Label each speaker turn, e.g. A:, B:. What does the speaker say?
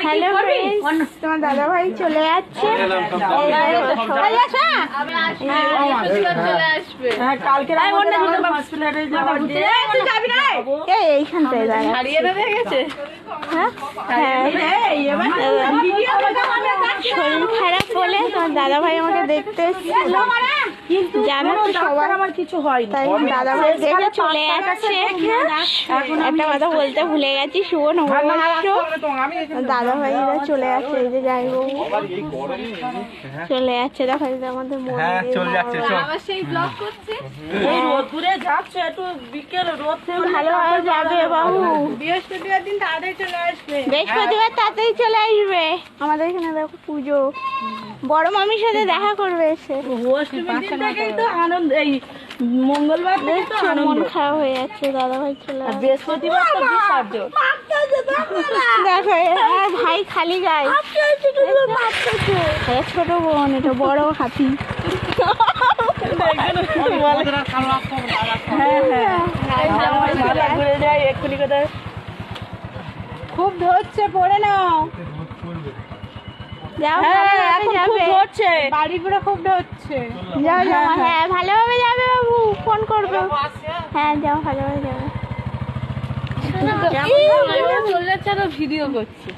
A: Hello friends তোমার দাদা ভাই চলে যাচ্ছে?
B: হ্যাঁ কালকে
A: এই এইখানটায় দাঁড়া।
B: হারিয়ে গেছে
A: হ্যাঁ? তোমার দাদা ভাই আমাকে দেখতে এসেছিল। জানো তো সবার
B: আমার কিছু হয়
A: তাই দাদা ভাই দেখে চলে যাচ্ছে একটা কথা বলতে ভুলে গেছি শুভ নববর্ষ। দাদা ভাইরা চলে যাচ্ছে এই যে যাই বাবু চলে যাচ্ছে দেখো এই যে আমাদের
C: হ্যাঁ চলে যাচ্ছে
B: এই রোদ্দুরে যাচ্ছে একটু বিকেল রোদ
A: ভালোভাবে যাবে বাবু।
B: বৃহস্পতিবার দিন তাড়াতাড়ি চলে আসবে।
A: বৃহস্পতিবার তাড়াতাড়ি চলে আসবে। আমাদের এখানে দেখো পুজো। বড় মামির সাথে দেখা করবে এসে।
B: অষ্টমীর তো আনন্দ এই মঙ্গলবার থেকে তো
A: মন
B: আনন্দ।
A: খারাপ হয়ে যাচ্ছে দাদা ভাই চলে
B: বৃহস্পতিবার তো
A: দেখো ভাই খালি গায়ে। এটা ছোট বোন এটা বড় হাতি।
B: হ্যাঁ হ্যাঁ।
A: খুব ধরছে পড়ে নাও। যাও
B: হ্যাঁ
A: যাবে।
B: ধরছে
A: বাড়ি পুরো খুব হচ্ছে। যাও যাও হ্যাঁ ভালোভাবে যাবে বাবু ফোন করবে। হ্যাঁ যাও ভালোভাবে যাবে।
B: চলে ভিডিও করছে।